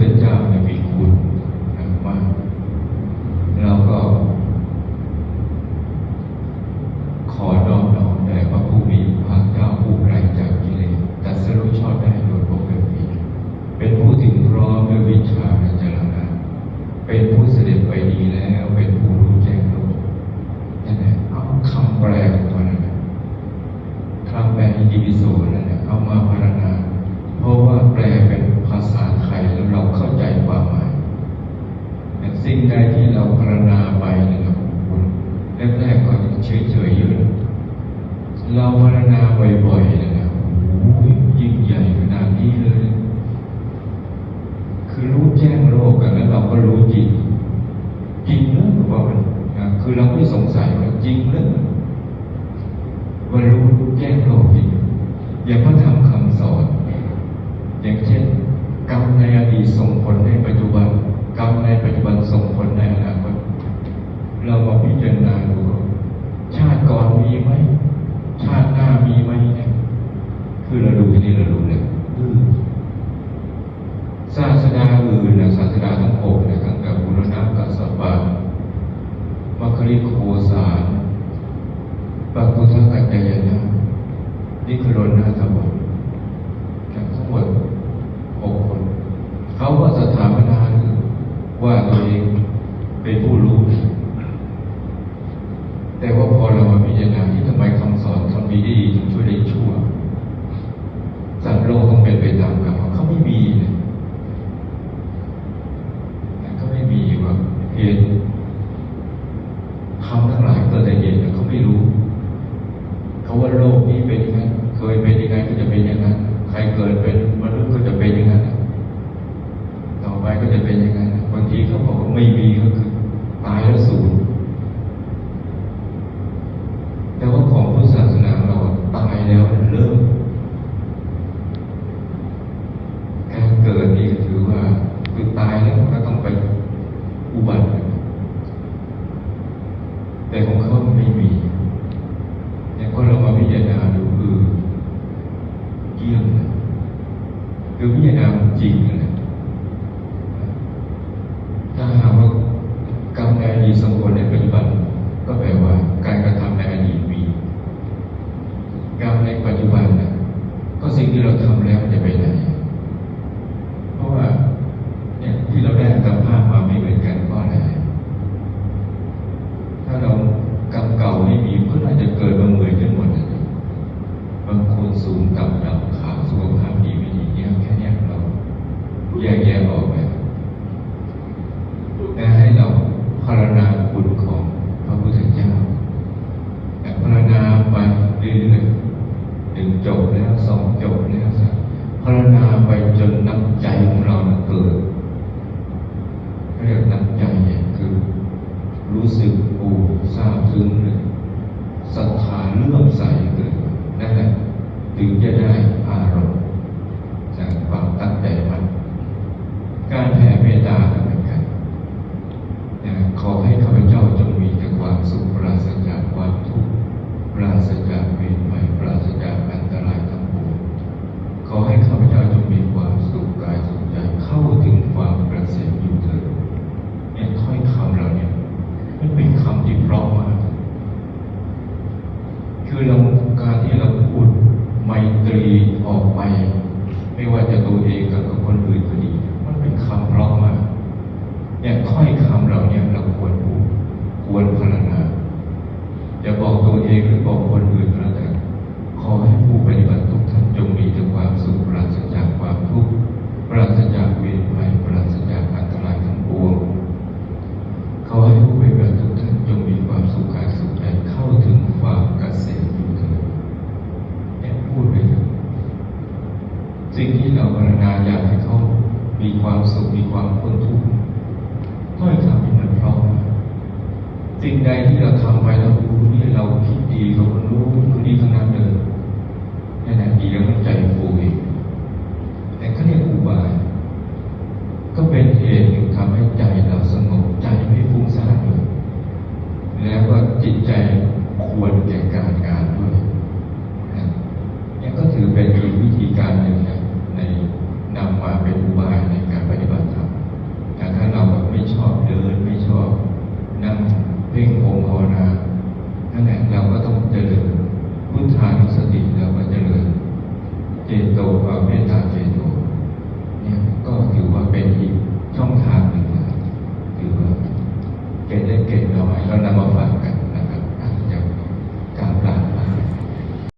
ธเจ้าเนี่ยมีคุณมากแล้วก็ขอน้อมน้อมแด่พระผู้มีพระเจ้าผู้ไกลจากกิเลสตรัสรู้ชอบได้โดยปกติเป็นผู้ถึงพร้อมด้วยวิชาและจรณะเป็นผู้เสด็จไปดีแล้ว เป็นผู้รู้แจ้งโลกนั่นแหละเอาคำแปลของมันนั่นแหละคำแปลอิติปิโสนั่นแหละเอามาพรรณนา เพราะว่าแปลเป็นภาษาไทยแล้วเราเข้าใจความหมาย แต่สิ่งใดที่เราพรรณนาไปเนะครับคุณแรกๆก็ เฉยๆอยู่นะเราพรรณนาบ่อยๆนะครับโอ้โหยิ่งใหญ่ขนาดนี้เลย คือรู้แจ้งโลกกันแล้วเราก็รู้จริง จริงเนอะว่ามันคือเราไม่สงสัยว่าจริงเนอะว่ารู้แจ้งโลกจริง อย่างพระธรรมคำสอน อย่างเช่นกรรมในอดีตส่งผลในปัจจุบันกรรมในปัจจุบันส่งผลในอนาคตเรามาพิจารณาดูก่อน มีไหมชาติหน้ามีไหมเนี่ยคือเราดูทีนี้เรารู้เลยอืมศาสดาอื่นนะศาสดาทั้งหกเนี่ยตั้งแต่บุรณะกัสสปะมัคคิริโคสารปักกุทกัจจายนะนิครนนาถวร ทั้งหมดหกคน เขาก็สถาปนาว่าตัวเองเป็นผู้รู้ แต่ว่า พอเรามาพิจารณาที่ทำไมคำสอนคำดีดีถึงช่วยได้ชั่วสัตว์โลกต้องเป็นไปตามกรรมเขาไม่มีเนะเขาไม่มีว่าเหตุทำทั้งหลายเกิดแต่เหตุแต่เขาไม่รู้ เขาว่าโลกนี้เป็นยังไงเคยเป็นยังไงก็จะเป็นอย่างนั้นใครเกิดเป็นมนุษย์ก็จะเป็นอย่างนั้นต่อไปก็จะเป็นอย่างนั้น บางทีเขาบอกว่าไม่มีก็คือตายแล้วศูนย์แต่ว่าของพุทธศาสนาเราตายแล้วเริ่ม การเกิดนี่ก็ถือว่าคือตายแล้วมันก็ต้องไปอุบัติ แต่ของเขาไม่มี เนี่ยพอเรามาพิจารณาดูคือเยี่ยมนะ คือพิจามจริงนะถ้าหากว่ากรรมในอดีตสมควรในปัจจุบัน ก็แปลว่าการกระทำในอดีตมีกรรมในปัจจุบันนะก็สิ่งที่เราทำแล้วจะไปไหน เพราะว่าเนี่ยที่เราได้กรรมภาพมาไม่เหมือนกันเพราะอะไร ถ้าเรากรรมเก่าไม่มีก็น่าจะเกิดมาเหมือนกันหมดนะบางคนสูงต่ำดำขาวสุขภาพดีไม่ดีเนี่ยแค่เนี้ยเราแยกแยะออกไปแต่ให้เราพารณาคุณของพระพุทธเจ้าแต่พารณาไปเรื่อยๆหนึ่ง จบแล้วสองจบแล้วสามพารณาไปจนน้ำใจของเราน่ะเกิดเรียกน้ำใจเนี่ยคือรู้สึกปูซาบซึ้งเลยศรัทธาเลื่อมใสเกิดนั่นแหละถึงจะได้อารมณ์จากความตั้งใจมัน การแผ่เมตตาก็เหมือนกันนะขอให้ข้าพเจ้าจงมีแต่ความสุขปราศจากความทุกข์ปราศจากเวรภัยปราศจากอันตรายทั้งปวงขอให้ข้าพเจ้าจงมีความสุขกายสุขใจเข้าถึงความเกษมอยู่เถิดเนี่ยถ้อยคำเราเนี่ย มันเป็นคำที่เพราะมาก คือเราการ ที่เราพูดไมตรีออกไป ไม่ว่าจะตัวเองกับคนอื่นก็ดี สุขมีความพ้นทุกข์ถ้อยคำเป็นเพราะสิ่งใดที่เราทำไปแล้วรู้นี่เราคิดดีเราก็รู้รู้ดีทั้งนั้นเลยนั่นแหละดีแล้วมันใจฟูเองแต่ขั้ meta